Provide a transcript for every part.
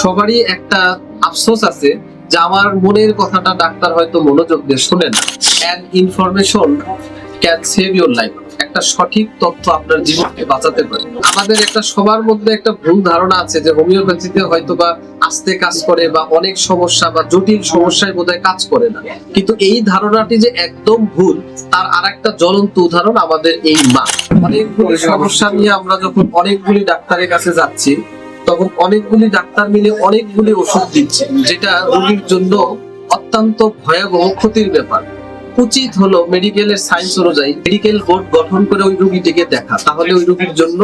সবারই একটা আফসোস আছে যে আমার মনের কথাটা ডাক্তার হয়তো মনোযোগ দিয়ে শুনে না। And information can save your life একটা সঠিক তথ্য আপনার জীবনকে বাঁচাতে পারে। আমাদের একটা সবার মধ্যে একটা ভুল ধারণা আছে যে হোমিওপ্যাথিতে হয়তো বা আস্তে কাজ করে বা অনেক সমস্যা বা জটিল সমস্যায় বোধহয় কাজ করে না। কিন্তু এই ধারণাটি যে একদম ভুল, তার আর একটা জ্বলন্ত উদাহরণ আমাদের এই মা। অনেকগুলি সমস্যা নিয়ে আমরা যখন অনেকগুলি ডাক্তারের কাছে যাচ্ছি তখন অনেকগুলি ডাক্তার মিলে অনেকগুলি ওষুধ দিচ্ছে, যেটা রোগীর জন্য অত্যন্ত ভয়াবহ ক্ষতির ব্যাপার। উচিত হলো মেডিকেলের সায়েন্স অনুযায়ী মেডিকেল বোর্ড গঠন করে ওই রোগীটিকে দেখা, তাহলে ওই রোগীর জন্য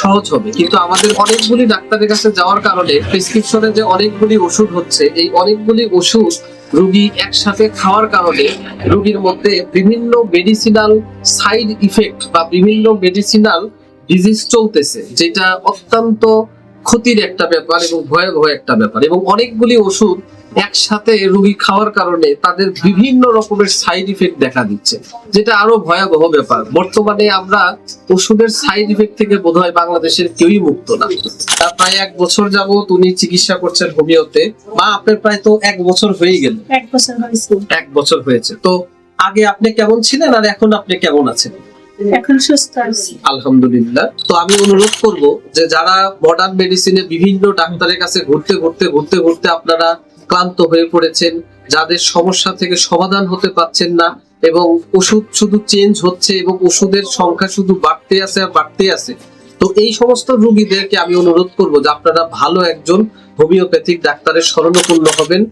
সহজ হবে। কিন্তু আমাদের অনেকগুলি ডাক্তারের কাছে যাওয়ার কারণে প্রেসক্রিপশনে যে অনেকগুলি ওষুধ হচ্ছে, এই অনেকগুলি ওষুধ রুগী একসাথে খাওয়ার কারণে রুগীর মধ্যে বিভিন্ন মেডিসিনাল সাইড ইফেক্ট বা বিভিন্ন মেডিসিনাল ডিজিজ চলতেছে, যেটা অত্যন্ত ক্ষতির একটা ব্যাপার এবং ভয়াবহ একটা ব্যাপার এবং অনেকগুলি ওষুধ একসাথে রোগী খাওয়ার কারণে তাদের বিভিন্ন রকমের সাইড ইফেক্ট দেখা দিচ্ছে যেটা আরও ভয়াবহ ব্যাপার। বর্তমানে আমরা ওষুধের সাইড ইফেক্ট থেকে বোধহয় বাংলাদেশের কেউই মুক্ত না। তা প্রায় এক বছর যাবত উনি চিকিৎসা করছেন হোমিওতে মা আপনার প্রায় তো এক বছর হয়ে গেল। এক বছর হয়েছে। এক বছর হয়েছে। তো আগে আপনি কেমন ছিলেন আর এখন আপনি কেমন আছেন? এখন সুস্থ আছি। আলহামদুলিল্লাহ। তো আমি অনুরোধ করব যে যারা মডার্ন মেডিসিনে বিভিন্ন ডাক্তারের কাছে ঘুরতে ঘুরতে ঘুরতে ঘুরতে আপনারা ক্লান্ত হয়ে পড়েছেন, যাদের সমস্যা থেকে সমাধান হতে পারছেন না এবং ওষুধ শুধু চেঞ্জ হচ্ছে এবং ওষুধের সংখ্যা শুধু বাড়তে আছে আর বাড়তে আছে, তো এই সমস্ত রোগীদেরকে আমি অনুরোধ করব যে আপনারা ভালো একজন হোমিওপ্যাথিক ডাক্তারের শরণাপন্ন হবেন।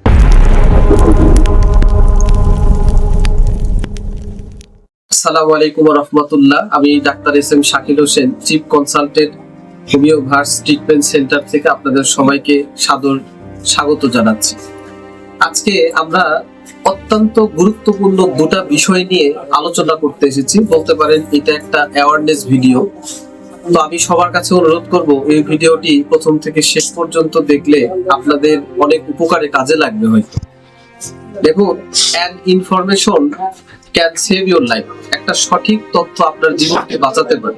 আসসালামু আলাইকুম রহমতুল্লাহ। আমি doctor S M Shakil Hossain, chief consultant homeo verse treatment centre থেকে আপনাদের সবাইকে সাদর স্বাগত জানাচ্ছি। আজকে আমরা অত্যন্ত গুরুত্বপূর্ণ দুটা বিষয় নিয়ে আলোচনা করতে এসেছি। বলতে পারেন, এটা একটা অ্যাওয়ারনেস ভিডিও তো আমি সবার কাছে অনুরোধ করব, এই ভিডিওটি প্রথম থেকে শেষ পর্যন্ত দেখলে আপনাদের অনেক উপকারে কাজে লাগবে হয়তো। দেখুন an information can save your life একটা সঠিক তথ্য আপনার জীবনকে বাঁচাতে পারে।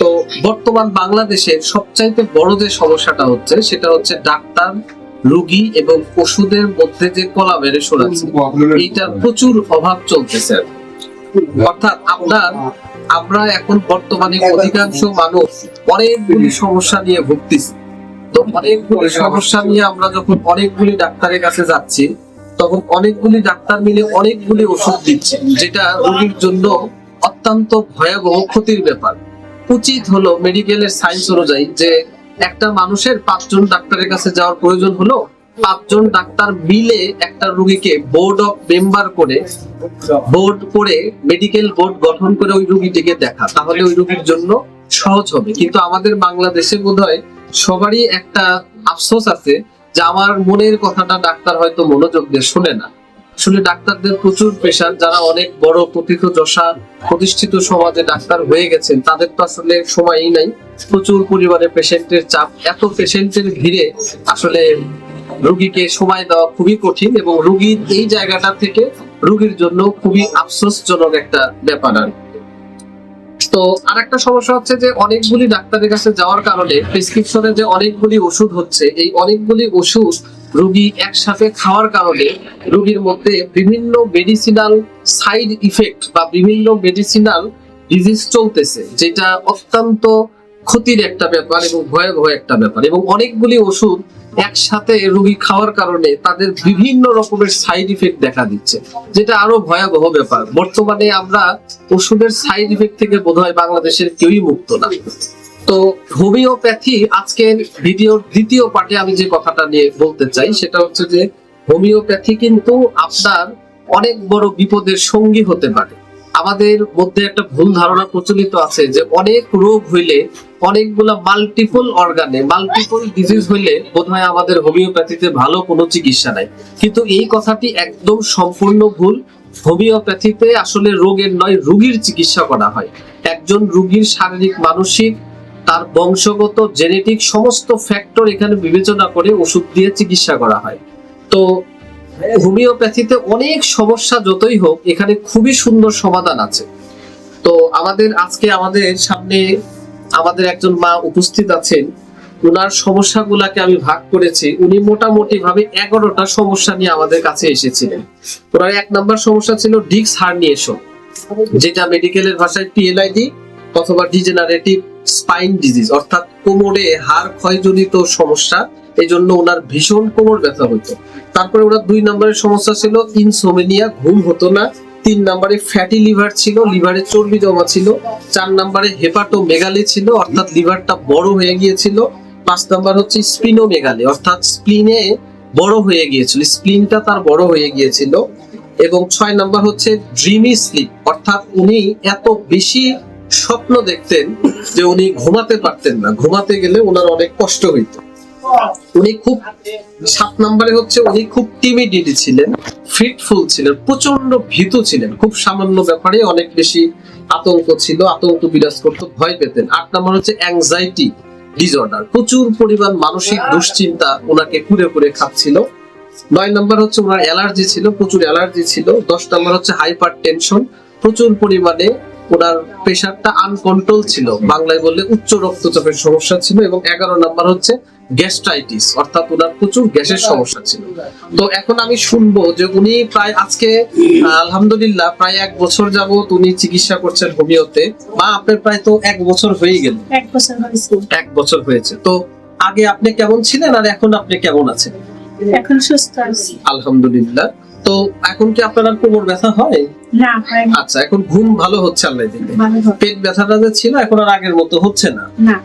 তো বর্তমান বাংলাদেশের সবচাইতে বড় যে সমস্যাটা হচ্ছে, সেটা হচ্ছে ডাক্তার, রোগী এবং ওষুধের মধ্যে যে কোলাবোরেশন আছে, এইটার প্রচুর অভাব চলতেছে। অর্থাৎ আপনার, আমরা এখন বর্তমানে অধিকাংশ মানুষ অনেকগুলি সমস্যা নিয়ে ভুগতেছি। তো অনেকগুলি সমস্যা নিয়ে আমরা যখন অনেকগুলি ডাক্তারের কাছে যাচ্ছি তখন অনেকগুলি ডাক্তার মিলে অনেকগুলি ওষুধ দিচ্ছে, যেটা রোগীর জন্য অত্যন্ত ভয়াবহ ক্ষতির ব্যাপার। উচিত হলো মেডিকেলের সায়েন্স অনুযায়ী যে একটা মানুষের পাঁচজন ডাক্তারের কাছে যাওয়ার প্রয়োজন হলো, পাঁচজন ডাক্তার মিলে একটা রোগীকে বোর্ড অফ মেম্বার করে বোর্ড করে মেডিকেল বোর্ড গঠন করে ওই রোগীটিকে দেখা। তাহলে ওই রোগীর জন্য সহজ হবে। কিন্তু আমাদের বাংলাদেশে বোধহয় সবারই একটা আফসোস আছে যে আমার মনের কথাটা ডাক্তার হয়তো মনোযোগ দিয়ে শুনে না। আসলে ডাক্তারদের প্রচুর পেশার যারা অনেক বড় প্রথিত যশা প্রতিষ্ঠিত সমাজে ডাক্তার হয়ে গেছেন, তাদের তো আসলে সময়ই নাই। প্রচুর পরিমাণে পেশেন্টের চাপ, এত পেশেন্টের ভিড়ে আসলে রুগীকে সময় দেওয়া খুবই কঠিন এবং রুগীর এই জায়গাটা থেকে রুগীর জন্য খুবই আফসোসজনক একটা ব্যাপার আর কি। আর একটা সমস্যা হচ্ছে যে অনেকগুলি ডাক্তারের কাছে যাওয়ার কারণে প্রেসক্রিপশনে যে অনেকগুলি ওষুধ হচ্ছে, এই অনেকগুলি ওষুধ রোগী একসাথে খাওয়ার কারণে রোগীর মধ্যে বিভিন্ন মেডিসিনাল সাইড ইফেক্ট বা বিভিন্ন মেডিসিনাল ডিজিজ চলতেছে, যেটা অত্যন্ত ক্ষতির একটা ব্যাপার এবং ভয়াবহ একটা ব্যাপার এবং অনেকগুলি ওষুধ একসাথে রোগী খাওয়ার কারণে তাদের বিভিন্ন রকমের সাইড ইফেক্ট দেখা দিচ্ছে, যেটা আরও ভয়াবহ ব্যাপার। বর্তমানে আমরা ওষুধের সাইড ইফেক্ট থেকে বোধহয় বাংলাদেশের কেউই মুক্ত না। তো হোমিওপ্যাথি আজকের ভিডিওর দ্বিতীয় পার্টে আমি যে কথাটা নিয়ে বলতে চাই, সেটা হচ্ছে যে হোমিওপ্যাথি কিন্তু আপনার অনেক বড় বিপদের সঙ্গী হতে পারে। আমাদের মধ্যে একটা ভুল ধারণা প্রচলিত আছে যে অনেক রোগ হইলে অনেকগুলা মাল্টিপল অর্গানে মাল্টিপল ডিজিজ হইলে বোধহয় আমাদের হোমিওপ্যাথিতে ভালো কোনো চিকিৎসা নাই। কিন্তু এই কথাটি একদম সম্পূর্ণ ভুল। হোমিওপ্যাথিতে আসলে রোগের নয়, রোগীর চিকিৎসা করা হয়। একজন রুগীর শারীরিক, মানসিক, তার বংশগত, জেনেটিক সমস্ত ফ্যাক্টর এখানে বিবেচনা করে ওষুধ দিয়ে চিকিৎসা করা হয়। তো হোমিওপ্যাথিতে অনেক সমস্যা যতই হোক, এখানে খুবই সুন্দর সমাধান আছে। তো আমাদের আজকে আমাদের সামনে আমাদের একজন মা উপস্থিত আছেন। ওনার সমস্যাগুলাকে আমি ভাগ করেছি। উনি মোটামুটি ভাবে এগারোটা সমস্যা নিয়ে আমাদের কাছে এসেছিলেন। ওনার এক নাম্বার সমস্যা ছিল ডিক্স হার্নিয়েশন, যেটা মেডিকেলের ভাষায় পিএলআইডি অথবা ডিজেনারেটিভ স্পাইন ডিজিজ, অর্থাৎ কোমরে হাড় ক্ষয়জনিত সমস্যা। এই জন্য ওনার ভীষণ কোমর ব্যথা হতো তারপরে ওনার দুই নম্বরের সমস্যা ছিল ইনসোমেনিয়া ঘুম হতো না। তিন নম্বরে ফ্যাটি লিভার ছিল লিভারে চর্বি জমা ছিল। চার নম্বরে হেপাটো মেগালি ছিল, অর্থাৎ লিভারটা বড় হয়ে গিয়েছিল। পাঁচ নাম্বার হচ্ছে স্প্লিনোমেগালি অর্থাৎ স্প্লিনে বড় হয়ে গিয়েছিল। স্প্লিনটা তার বড় হয়ে গিয়েছিল। এবং ছয় নাম্বার হচ্ছে ড্রিমি স্লিপ অর্থাৎ উনি এত বেশি স্বপ্ন দেখতেন যে উনি ঘুমাতে পারতেন না। ঘুমাতে গেলে ওনার অনেক কষ্ট হইতো। উনি খুব সাত নম্বরে হচ্ছে উনি খুব টিমিডিটি ছিলেন ফিটফুল ছিলেন প্রচণ্ড ভীতু ছিলেন। খুব সামান্য ব্যাপারে অনেক বেশি আতঙ্ক ছিল, আতঙ্ক বিরাজ ভয় পেতেন। আট নম্বর হচ্ছে অ্যাংজাইটি ডিসঅর্ডার প্রচুর পরিমাণ মানসিক দুশ্চিন্তা ওনাকে কুড়ে কুড়ে খাচ্ছিল। নয় নম্বর হচ্ছে ওনার অ্যালার্জি ছিল, প্রচুর অ্যালার্জি ছিল। দশ নম্বর হচ্ছে হাইপার টেনশন প্রচুর পরিমাণে ওনার প্রেশারটা আনকন্ট্রোল ছিল। বাংলায় বললে উচ্চ রক্তচাপের সমস্যা ছিল এবং এগারো নম্বর হচ্ছে গ্যাস্ট্রাইটিস অর্থাৎ ওনার প্রচুর গ্যাসের সমস্যা ছিল। তো এখন আমি শুনব যে উনি প্রায় আজকে আলহামদুলিল্লাহ প্রায় এক বছর যাবত উনি চিকিৎসা করছেন হোমিওতে আপনার প্রায় তো এক বছর হয়ে গেল। এক বছর হয়েছে এক বছর হয়েছে। তো আগে আপনি কেমন ছিলেন আর এখন আপনি কেমন আছেন? এখন সুস্থ আছি। আলহামদুলিল্লাহ। তো এখন কি আপনার আর কোমর ব্যথা হয়? না আচ্ছা এখন ঘুম ভালো হচ্ছে আল্লাহ দিলে পেট ব্যথাটা যে ছিল এখন আর আগের মতো হচ্ছে না? না।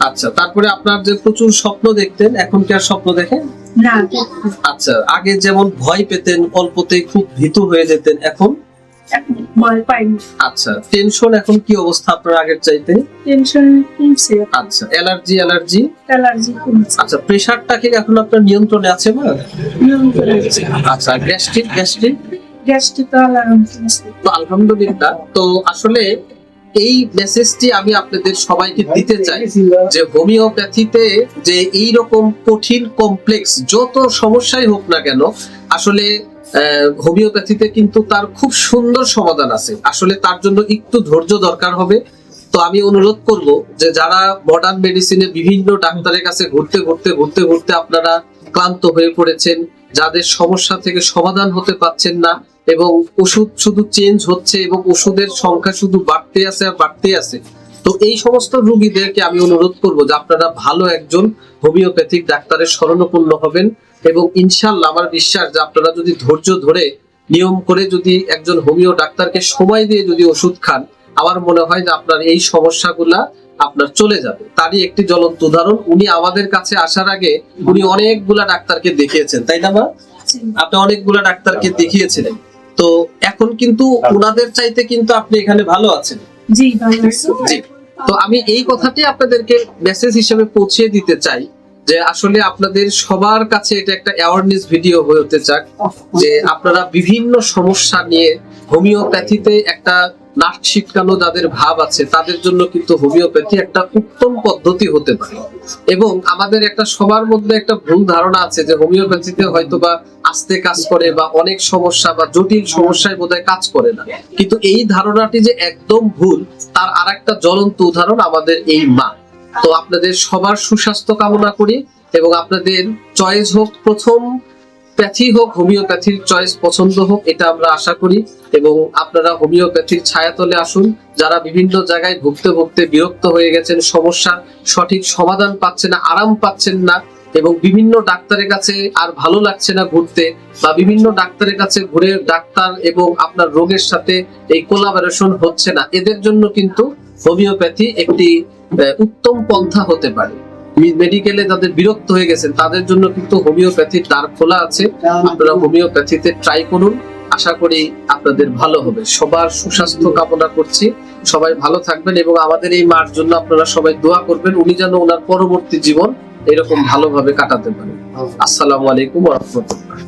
আচ্ছা তারপরে আপনার যে প্রচুর স্বপ্ন দেখতেন এখন কি আর স্বপ্ন দেখেন? না। আচ্ছা আগে যেমন ভয় পেতেন অল্পতেই খুব ভীতু হয়ে যেতেন এখন? ভয় আচ্ছা টেনশন এখন কি অবস্থা আপনার আগের চাইতে? টেনশন কমছে। আচ্ছা অ্যালার্জি অ্যালার্জি অ্যালার্জি কমছে। আচ্ছা প্রেশারটা কি এখন আপনার নিয়ন্ত্রণে আছে নিয়ন্ত্রণ আছে। আচ্ছা গ্যাস্ট্রিক গ্যাস্ট্রিক তো তো আলহামদুলিল্লাহ তো আসলে এই মেসেজটি আমি আপনাদের সবাইকে দিতে চাই যে হোমিওপ্যাথিতে যে এই রকম কঠিন কমপ্লেক্স যত সমস্যাই হোক না কেন, আসলে হোমিওপ্যাথিতে কিন্তু তার খুব সুন্দর সমাধান আছে। আসলে তার জন্য একটু ধৈর্য দরকার হবে। তো আমি অনুরোধ করব যে যারা মডার্ন মেডিসিনে বিভিন্ন ডাক্তারের কাছে ঘুরতে ঘুরতে ঘুরতে ঘুরতে আপনারা ক্লান্ত হয়ে পড়েছেন, যাদের সমস্যা থেকে সমাধান হতে পারছেন না এবং ওষুধ শুধু চেঞ্জ হচ্ছে এবং ওষুধের সংখ্যা শুধু বাড়তে আছে আর বাড়তে আছে। তো এই সমস্ত রোগীদেরকে আমি অনুরোধ করব যে আপনারা ভালো একজন হোমিওপ্যাথিক ডাক্তারের শরণাপন্ন হবেন এবং ইনশাল্লাহ আমার বিশ্বাস যে আপনারা যদি ধৈর্য ধরে নিয়ম করে যদি একজন হোমিও ডাক্তারকে সময় দিয়ে যদি ওষুধ খান, আমার মনে হয় যে আপনার এই সমস্যাগুলা আপনার চলে যাবে। তারই একটি জ্বলন্ত উদাহরণ। উনি আমাদের কাছে আসার আগে উনি অনেকগুলা ডাক্তারকে দেখিয়েছেন তাই না মা? আপনি অনেকগুলা ডাক্তারকে দেখিয়েছিলেন। তো এখন কিন্তু ওনাদের চাইতে কিন্তু আপনি এখানে ভালো আছেন। জি জি। তো আমি এই কথাটি আপনাদেরকে মেসেজ হিসেবে পৌঁছে দিতে চাই যে আসলে আপনাদের সবার কাছে এটা একটা অ্যাওয়ারনেস ভিডিও হয়ে হতে চাক যে আপনারা বিভিন্ন সমস্যা নিয়ে হোমিওপ্যাথিতে একটা নাক ছিটকানো যাদের ভাব আছে, তাদের জন্য কিন্তু হোমিওপ্যাথি একটা উত্তম পদ্ধতি হতে পারে। এবং আমাদের একটা সবার মধ্যে একটা ভুল ধারণা আছে যে হোমিওপ্যাথিতে হয়তো বা আস্তে কাজ করে বা অনেক সমস্যা বা জটিল সমস্যায় বোধহয় কাজ করে না। কিন্তু এই ধারণাটি যে একদম ভুল, তার আরেকটা জ্বলন্ত উদাহরণ আমাদের এই মা। তো আপনাদের সবার সুস্বাস্থ্য কামনা করি এবং আপনাদের চয়েস হোক প্রথম প্যাথি হোক, হোমিওপ্যাথির চয়েস পছন্দ হোক, এটা আমরা আশা করি। এবং আপনারা হোমিওপ্যাথির ছায়াতলে আসুন, যারা বিভিন্ন জায়গায় ভুগতে ভুগতে বিরক্ত হয়ে গেছেন, সমস্যার সঠিক সমাধান পাচ্ছেন না, আরাম পাচ্ছেন না, এবং বিভিন্ন ডাক্তারের কাছে আর ভালো লাগছে না ঘুরতে, বা বিভিন্ন ডাক্তারের কাছে ঘুরে ডাক্তার এবং আপনার রোগের সাথে এই কোলাবোরেশন হচ্ছে না। এদের জন্য কিন্তু হোমিওপ্যাথি একটি উত্তম পন্থা হতে পারে। মেডিকেলে যাদের বিরক্ত হয়ে গেছেন তাদের জন্য কিন্তু হোমিওপ্যাথির দ্বার খোলা আছে। আপনারা হোমিওপ্যাথিতে ট্রাই করুন। আশা করি আপনাদের ভালো হবে। সবার সুস্বাস্থ্য কামনা করছি। সবাই ভালো থাকবেন এবং আমাদের এই মার জন্য আপনারা সবাই দোয়া করবেন। উনি যেন ওনার পরবর্তী জীবন এরকম ভালোভাবে কাটাতে পারেন আসসালামু আলাইকুম রহমতুল্লাহ।